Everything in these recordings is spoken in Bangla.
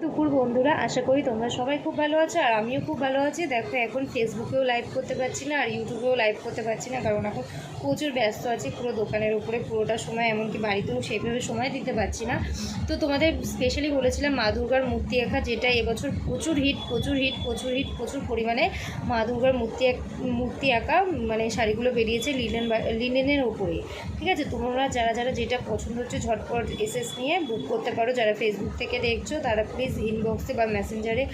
দুপুর, বন্ধুরা। আশা করি তোমরা সবাই খুব ভালো আছো, আর আমিও খুব ভালো আছি। দেখো, এখন ফেসবুকেও লাইভ করতে পারছি না, আর ইউটিউবেও লাইভ করতে পারছি না, কারণ এখন প্রচুর ব্যস্ত আছি, পুরো দোকানের উপরে, পুরোটা সময়, এমনকি বাড়িতেও সেইভাবে সময় দিতে পারছি না। তো তোমাদের স্পেশালি বলেছিলাম মা দুর্গার মূর্তি আঁকা যেটা এবছর প্রচুর হিট প্রচুর হিট প্রচুর হিট প্রচুর পরিমাণে মা দুর্গার মূর্তি আঁক- মূর্তি আঁকা মানে শাড়িগুলো বেরিয়েছে লিনেন লিনেনের ওপরে। ঠিক আছে? তোমরা যারা যারা যেটা পছন্দ হচ্ছে, ঝটপট এসএস নিয়ে বুক করতে পারো। যারা ফেসবুক থেকে দেখছ, তারা প্লিজ ইনবক্সে বা মেসেঞ্জারে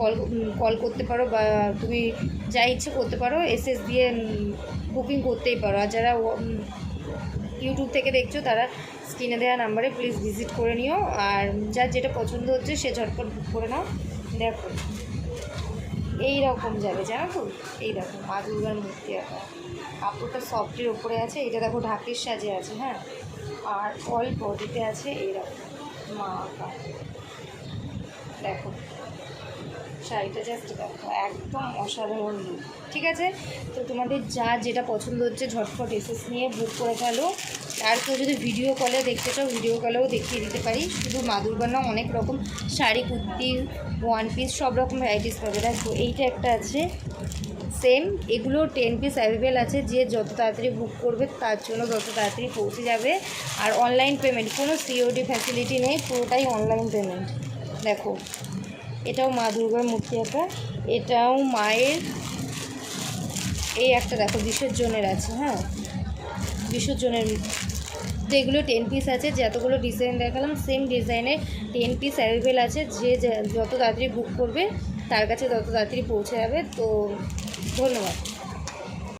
কল কল করতে পারো বা তুমি যা ইচ্ছে করতে পারো এসএস দিয়ে বুকিং করতেই পারো। আর যারা ইউটিউব থেকে দেখছ, তারা স্ক্রিনে দেওয়া নাম্বারে প্লিজ ভিজিট করে নিও। আর যার যেটা পছন্দ হচ্ছে, সে ঝটপট বুক করে নাও। দেখো এই রকম যাবে, জানো তো? এই দেখো মা দুর্গার মূর্তি আঁকা। কাপড়টা সফটের ওপরে আছে, এটা দেখো ঢাকের সাজে আছে হ্যাঁ? আর অল বডিতে আছে এইরকম, মা আঁকা। দেখো, শাড়িটা জাস্ট দেখো, একদম অসাধারণ লুক ঠিক আছে? তো তোমাদের যা যেটা পছন্দ হচ্ছে ঝটফট এসএস নিয়ে বুক করে ফেলো। আর কেউ যদি ভিডিও কলে দেখতে চাও ভিডিও কলেও দেখিয়ে দিতে পারি। শুধু মা দুর্গার অনেক রকম শাড়ি, কুর্তি ওয়ান পিস সব রকম ভ্যারাইটিস পাবে। দেখো, এইটা একটা আছে সেম এগুলো টেন পিস অ্যাভেলেবেল আছে। যে যত তাড়াতাড়ি বুক করবে, তার জন্য তত তাড়াতাড়ি পৌঁছে যাবে। আর অনলাইন পেমেন্ট কোনো সিওডি ফ্যাসিলিটি নেই, পুরোটাই অনলাইন পেমেন্ট দেখো, এটাও মা দুর্গার মূর্তি আঁকা এটাও মায়ের, এই একটা দেখো, বিসর্জনের আছে হ্যাঁ? বিসর্জনের তো এগুলো টেন পিস আছে যতগুলো ডিজাইন দেখালাম সেম ডিজাইনের টেন পিস অ্যাভেলেবেল আছে, যে যত তাড়াতাড়ি বুক করবে, তার কাছে তত তাড়াতাড়ি পৌঁছে যাবে, তো ধন্যবাদ।